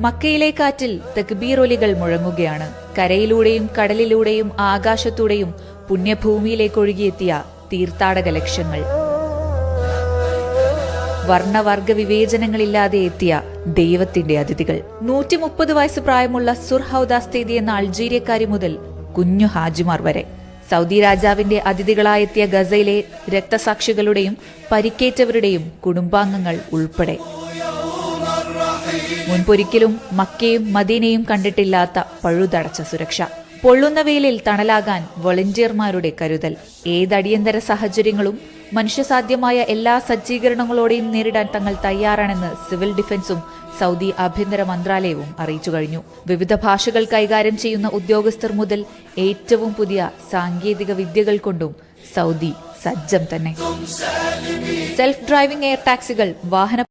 മക്കയിലെ കാറ്റിൽ തെക്ബീറൊലികൾ മുഴങ്ങുകയാണ്. കരയിലൂടെയും കടലിലൂടെയും ആകാശത്തൂടെയും പുണ്യഭൂമിയിലേക്ക് ഒഴുകിയെത്തിയ തീർത്ഥാടക ലക്ഷ്യങ്ങൾ. വർണവർഗ വിവേചനങ്ങളില്ലാതെ എത്തിയ ദൈവത്തിന്റെ അതിഥികൾ. നൂറ്റി മുപ്പത് വയസ്സ് പ്രായമുള്ള സുർഹൌദാസ്തേദി എന്ന അൾജീരിയക്കാരി മുതൽ കുഞ്ഞു ഹാജിമാർ വരെ. സൗദി രാജാവിന്റെ അതിഥികളായെത്തിയ ഗസയിലെ രക്തസാക്ഷികളുടെയും പരിക്കേറ്റവരുടെയും കുടുംബാംഗങ്ങൾ ഉൾപ്പെടെ. മുൻപൊരിക്കലും മക്കയും മദീനയും കണ്ടിട്ടില്ലാത്ത പഴുതടച്ച സുരക്ഷ. പൊള്ളുന്ന വെയിലിൽ തണലാകാൻ വോളണ്ടിയർമാരുടെ കരുതൽ. ഏതടിയന്തര സാഹചര്യങ്ങളും മനുഷ്യസാധ്യമായ എല്ലാ സജ്ജീകരണങ്ങളോടെയും നേരിടാൻ തങ്ങൾ തയ്യാറാണെന്ന് സിവിൽ ഡിഫൻസും സൗദി ആഭ്യന്തര മന്ത്രാലയവും അറിയിച്ചു കഴിഞ്ഞു. വിവിധ ഭാഷകൾ കൈകാര്യം ചെയ്യുന്ന ഉദ്യോഗസ്ഥർ മുതൽ ഏറ്റവും പുതിയ സാങ്കേതിക വിദ്യകൾ കൊണ്ടും സൗദി സജ്ജം തന്നെ. സെൽഫ് ഡ്രൈവിംഗ് എയർ ടാക്സികൾ വാഹന